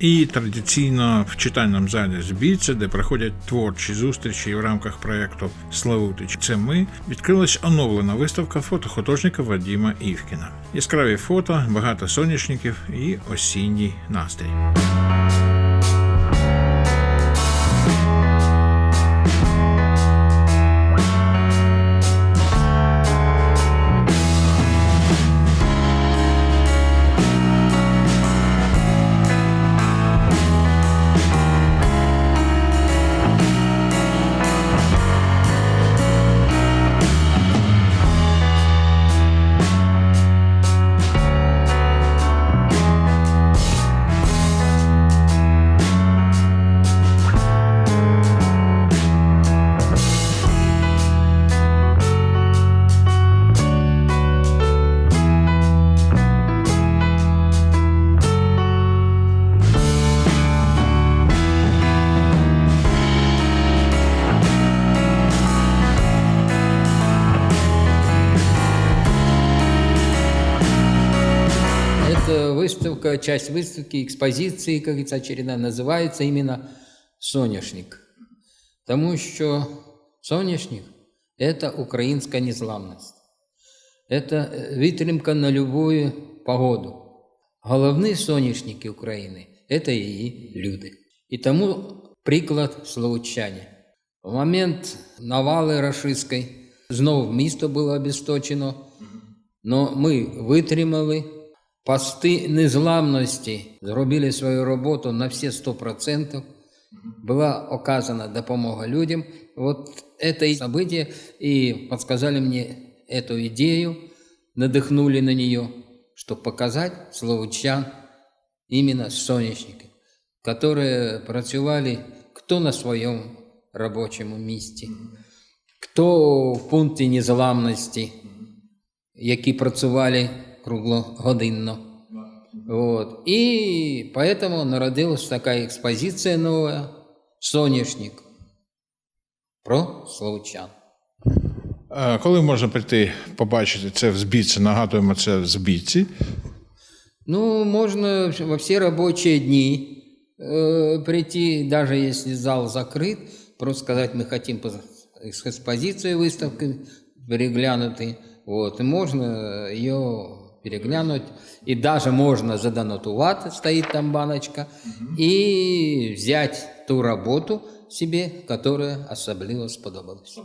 І традиційно в читальному залі збійця, де проходять творчі зустрічі в рамках проєкту Славутич. Це ми відкрилась оновлена виставка фотохудожника Вадіма Івкіна. Яскраві фото, багато соняшників і осінній настрій. выставка, часть выставки, экспозиции, как говорится, очередная, называется именно «Соняшник». Тому що соняшник – это українська незламність. Это е, витримка на любую погоду. Головні соняшники України – це її люди. І тому приклад словучання. В момент навали рашистської знову місто було обісточено, але ми витримали, пости незламності зробили свою роботу на всі 100%. Была оказана допомога людям. Вот это и событие, и подсказали мне эту идею, надыхнули на нее, чтобы показать словучан именно сонячники, которые працювали кто на своєму робочому місці, хто в пункті незламності, які працювали круглогодинно. Вот. И поэтому народилась такая экспозиция новая «Соняшник» про словчан. Е, Коли можна прийти побачити це в збійці? Нагадуємо, це в збійці. Ну, можно во все рабочие дни э, прийти, даже если зал закрыт, просто сказать, мы хотим поз- с экспозицией выставки переглянутой, вот, и можно ее переглянуть. І навіть можна задонатувати, стоит там баночка, и взять ту работу себе которая особливо сподобалась.